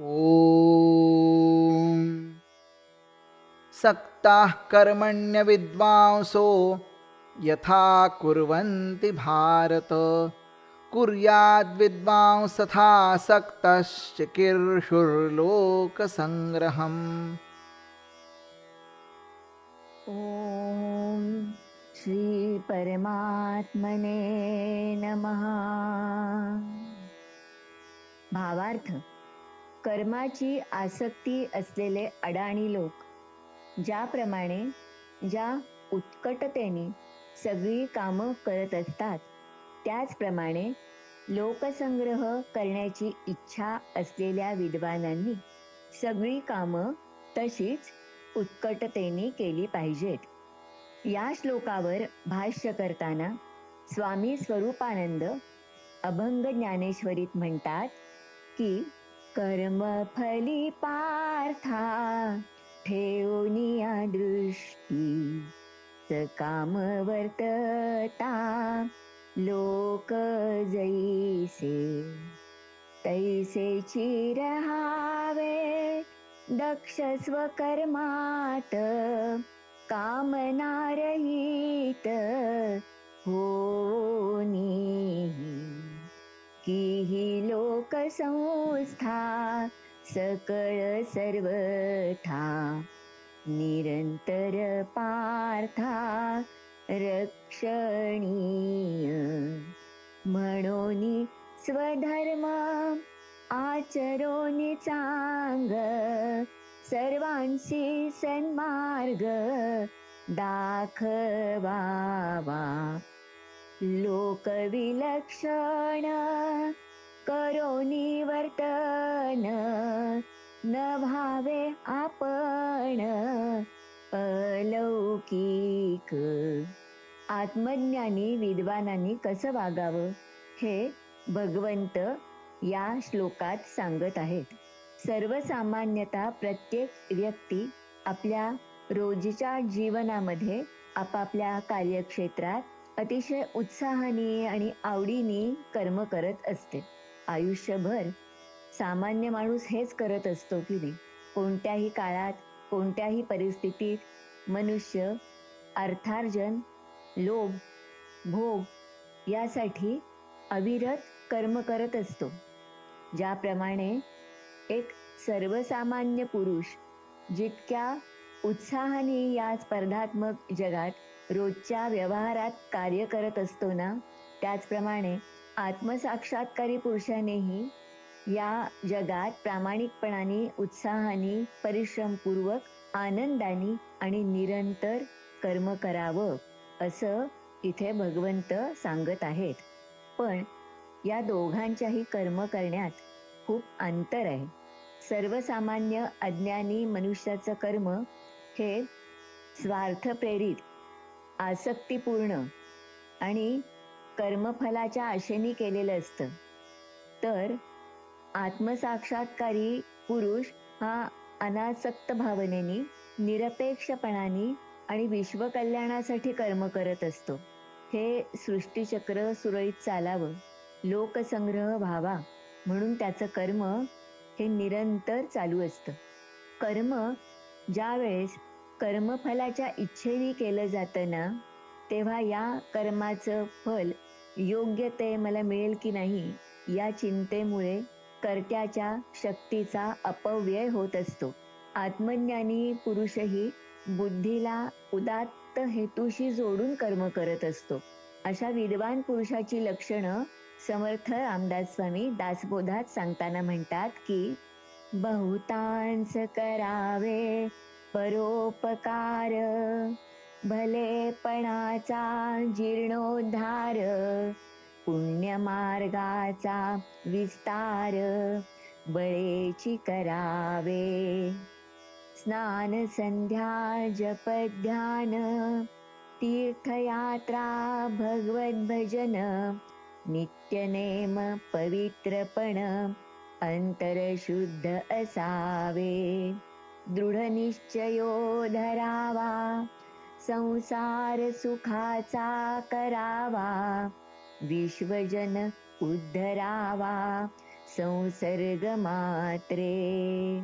ॐ सक्ताः कर्मण्यविद्वांसो यथा कुर्वन्ति भारत। कुर्याद्विद्वांस्तथा सक्तश्चिकीर्षुर्लोकसङ्ग्रहम्। ॐ श्री परमात्मने नमः। भावार्थ कर्माची आसक्ती असलेले अडाणी लोक ज्याप्रमाणे ज्या उत्कटतेने सगळी कामं करत असतात त्याचप्रमाणे लोकसंग्रह करण्याची इच्छा असलेल्या विद्वानांनी सगळी कामं तशीच उत्कटतेने केली पाहिजेत. या श्लोकावर भाष्य करताना स्वामी स्वरूपानंद अभंग ज्ञानेश्वरीत म्हणतात की कर्मफली पार्था ठेवनिया दृष्टी. सकाम वर्तता लोक जैसे. तैसे चिरहावे दक्ष स्वकर्मात कामनारहित होनी की ही लोकसंस्था सकळ सर्वथा निरंतर पार्था रक्षणीय. म्हणून स्वधर्म आचरोनी चांग सर्वांशी सन्मार्ग दाखवावा. लोक विलक्षण करोनी वर्तन न भावे आपण अलौकिक. आत्मज्ञानी विद्वानांनी कसं वागावं हे भगवंत या श्लोकात सांगत आहेत. सर्वसामान्यतः प्रत्येक व्यक्ती आपल्या रोजच्या जीवनामध्ये आपापल्या कार्यक्षेत्रात अतिशय उत्साहाने आणि आवडीने कर्म करत असते. आयुष्यभर सामान्य माणूस हेच करत असतो की नाही. कोणत्याही काळात कोणत्याही परिस्थितीत मनुष्य अर्थार्जन लोभ भोग यासाठी अविरत कर्म करत असतो. ज्याप्रमाणे एक सर्वसामान्य पुरुष जितक्या उत्साहाने या स्पर्धात्मक जगात रोजच्या व्यवहारात कार्य करत असतो ना? त्याचप्रमाणे आत्मसाक्षात्कारी पुरुषानेही या जगात प्रामाणिकपणाने उत्साहाने परिश्रमपूर्वक आनंदाने आणि निरंतर कर्म करावं असं इथे भगवंत सांगत आहेत. पण या दोघांच्याही कर्म करण्यात खूप अंतर आहे. सर्वसामान्य अज्ञानी मनुष्याचं कर्म हे स्वार्थ प्रेरित आसक्तीपूर्ण आणि कर्मफलाच्या आशेने केलेलं असतं. तर आत्मसाक्षात्कारी पुरुष हा अनासक्त भावनेनी निरपेक्षपणाने आणि विश्वकल्याणासाठी कर्म करत असतो. हे सृष्टीचक्र सुरळीत चालावं लोकसंग्रह व्हावा म्हणून त्याचं कर्म हे निरंतर चालू असतं. कर्म ज्या वेळेस कर्मफलाच्या इच्छेने केलं जातं ना तेव्हा या कर्माचं फल योग्य ते मला मिळेल की नाही या चिंतेमुळे कर्त्याच्या शक्तीचा अपव्यय होत असतो. आत्मज्ञानी पुरुषही बुद्धीला उदात्त हेतूशी जोडून कर्म करत असतो. अशा विद्वान पुरुषाची लक्षणं समर्थ रामदास स्वामी दासबोधात सांगताना म्हणतात की बहुतांश करावे परोपकार भलेपणाचा जीर्णोद्धार पुण्यमार्गाचा विस्तार बळेची करावे. स्नान संध्या जप ध्यान तीर्थयात्रा भगवत भजन नित्यनेम पवित्रपण अंतर शुद्ध असावे. दृढनिश्चयो धरावा संसार सुखाचा करावा विश्वजन उद्धरावा संसर्ग मात्रे.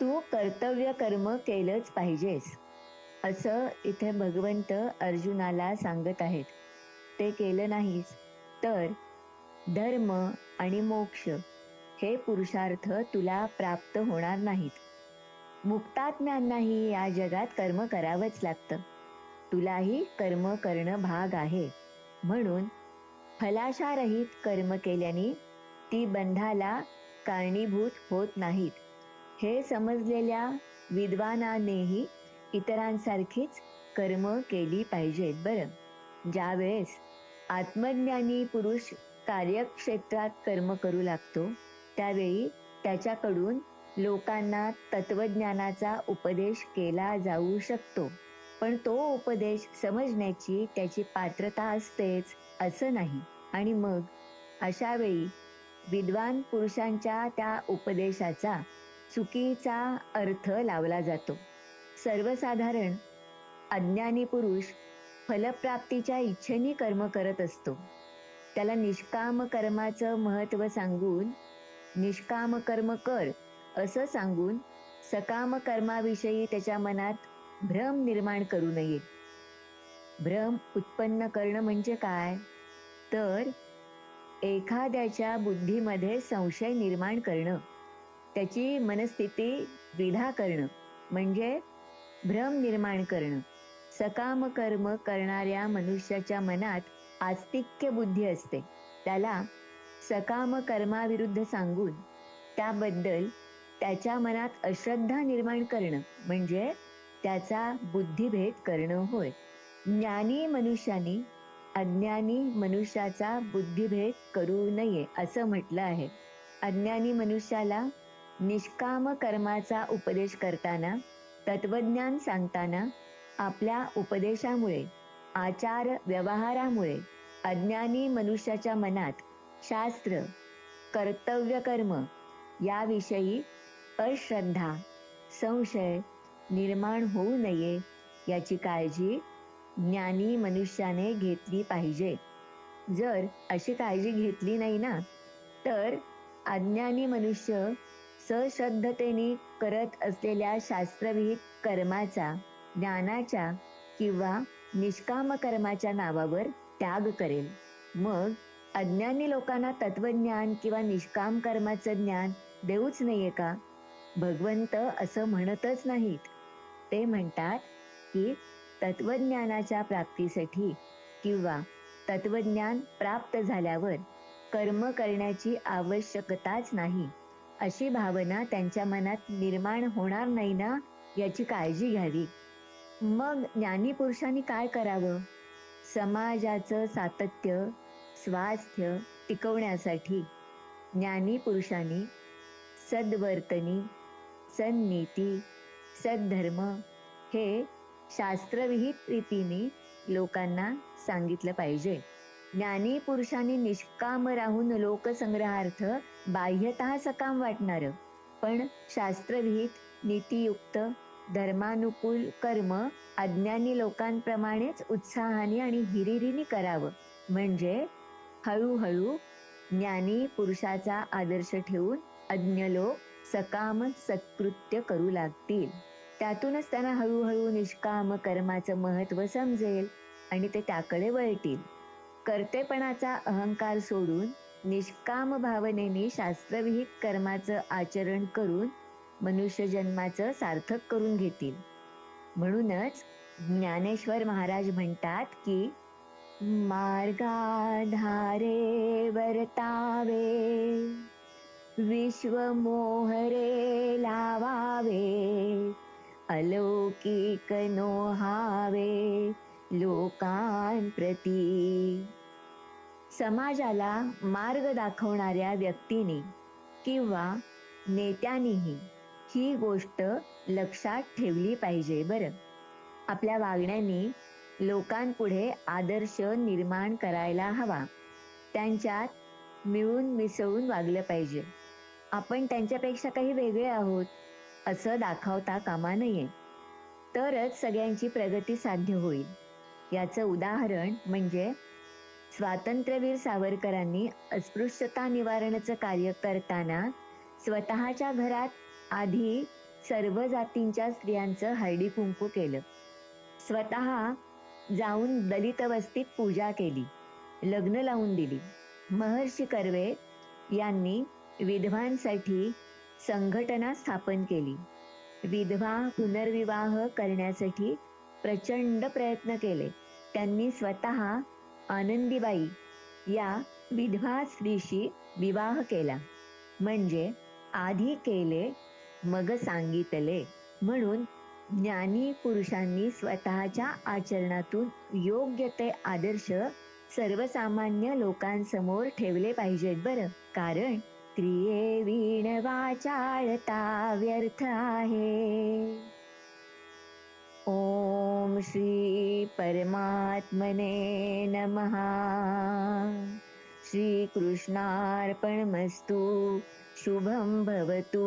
तू कर्तव्य कर्म केलंच पाहिजेस असं इथे भगवंत अर्जुनाला सांगत आहेत. ते केलं नाहीस तर धर्म आणि मोक्ष हे पुरुषार्थ तुला प्राप्त होणार नाहीत. मुक्तात्म्यांनाही या जगात कर्म करावंच लागतं. तुलाही कर्म करणं भाग आहे. म्हणून फलाशारहित कर्म केल्याने ती बंधाला कारणीभूत होत नाहीत. हे समजलेल्या विद्वानानेही इतरांसारखीच कर्म केली पाहिजेत बरं. ज्यावेळेस आत्मज्ञानी पुरुष कार्यक्षेत्रात कर्म करू लागतो त्यावेळी त्याच्याकडून लोकांना तत्वज्ञानाचा उपदेश केला जाऊ शकतो. पण तो उपदेश समजण्याची त्याची पात्रता असतेच असं नाही. आणि मग? अशा वेळी विद्वान पुरुषांच्या त्या उपदेशाचा चुकीचा अर्थ लावला जातो. सर्वसाधारण अज्ञानी पुरुष फलप्राप्तीच्या इच्छेने कर्म करत असतो. त्याला निष्काम कर्माचं महत्त्व सांगून निष्काम कर्म कर असं सांगून सकाम कर्माविषयी त्याच्या मनात भ्रम निर्माण करू नये. भ्रम उत्पन्न करणं म्हणजे काय? तर एखाद्याच्या बुद्धीमध्ये संशय निर्माण करणं त्याची मनस्थिती द्विधा करणं म्हणजे भ्रम निर्माण करणं. सकाम कर्म करणाऱ्या मनुष्याच्या मनात आस्तिक्य बुद्धी असते. त्याला सकाम कर्माविरुद्ध सांगून त्याबद्दल त्याच्या मनात अश्रद्धा निर्माण करणं म्हणजे त्याचा बुद्धिभेद करणं होय. ज्ञानी मनुष्यानी अज्ञानी मनुष्याचा बुद्धिभेद करू नये असं म्हटलं आहे. अज्ञानी मनुष्याला निष्काम कर्माचा उपदेश करताना तत्वज्ञान सांगताना आपल्या उपदेशामुळे आचार व्यवहारामुळे अज्ञानी मनुष्याच्या मनात शास्त्र कर्तव्य कर्म याविषयी अश्रद्धा संशय निर्माण होऊ नये याची काळजी ज्ञानी मनुष्याने घेतली पाहिजे. जर अशी काळजी घेतली नाही ना तर अज्ञानी मनुष्य सश्रद्धतेने करत असलेल्या शास्त्रविहित कर्माचा ज्ञानाच्या किंवा निष्काम कर्माच्या नावावर त्याग करेल. मग अज्ञानी लोकांना तत्वज्ञान किंवा निष्काम कर्माचं ज्ञान देऊच नाहीये का? भगवंत असं म्हणतच नाहीत. ते म्हणतात की तत्वज्ञानाच्या प्राप्तीसाठी किंवा तत्वज्ञान प्राप्त झाल्यावर कर्म करण्याची आवश्यकताच नाही अशी भावना त्यांच्या मनात निर्माण होणार नाही ना याची काळजी घ्यावी. मग ज्ञानी पुरुषांनी काय करावं? समाजाचं सातत्य स्वास्थ्य टिकवण्यासाठी ज्ञानी पुरुषांनी सद्वर्तनी सन्नीती सद्धर्म हे शास्त्रविहित रीतीने लोकांना सांगितलं पाहिजे. ज्ञानी पुरुषांनी निष्काम राहून लोकसंग्रहार्थ बाह्यत सकाम वाटणार पण शास्त्रविहित नीतियुक्त धर्मानुकूल कर्म अज्ञानी लोकांप्रमाणेच उत्साहाने आणि हिरिरीने करावं. म्हणजे हळूहळू ज्ञानी पुरुषाचा आदर्श ठेवून अज्ञ लोक सकाम सत्कृत्य करू लागतील. त्यातूनच त्यांना हळूहळू निष्काम कर्माचं महत्त्व समजेल आणि ते त्याकडे वळतील. कर्तेपणाचा अहंकार सोडून निष्काम भावनेने शास्त्रविहित कर्माचं आचरण करून मनुष्य जन्माचं सार्थक करून घेतील. म्हणूनच ज्ञानेश्वर महाराज म्हणतात की मार्गाधारे वर्तावे. विश्वमोहरे लावावे अलौकिक नोहावे लोकांप्रती. समाजाला मार्ग दाखवणाऱ्या व्यक्तीने किंवा नेत्यानेही ही गोष्ट लक्षात ठेवली पाहिजे बरं. आपल्या वागण्याने लोकांपुढे आदर्श निर्माण करायला हवा. त्यांच्यात मिळून मिसळून वागलं पाहिजे. आपण त्यांच्यापेक्षा काही वेगळे आहोत असं दाखवता कामा नये. तरच सगळ्यांची प्रगती साध्य होईल. याचं उदाहरण म्हणजे स्वातंत्र्यवीर सावरकरांनी अस्पृश्यता निवारणाचं कार्य करताना स्वतःच्या घरात आधी सर्व जातींच्या स्त्रियांचं हळदी कुंकू केलं. स्वतः जाऊन दलित वस्तीत पूजा केली. लग्न लावून दिली. महर्षी कर्वे यांनी विधवांसाठी संघटना स्थापन केली. विधवा पुनर्विवाह करण्यासाठी प्रचंड प्रयत्न केले. त्यांनी स्वतः आनंदीबाई या विधवा स्त्रीशी विवाह केला. म्हणजे आधी केले मग सांगितले म्हणून ज्ञानी पुरुषांनी स्वतःच्या आचरणातून योग्य ते आदर्श सर्वसामान्य लोकांसमोर ठेवले पाहिजेत बरं. कारण क्रिये वीण वाचाळता व्यर्थ आहे ओम श्री परमात्मने नमः। श्री कृष्णार्पणमस्तु। शुभं भवतु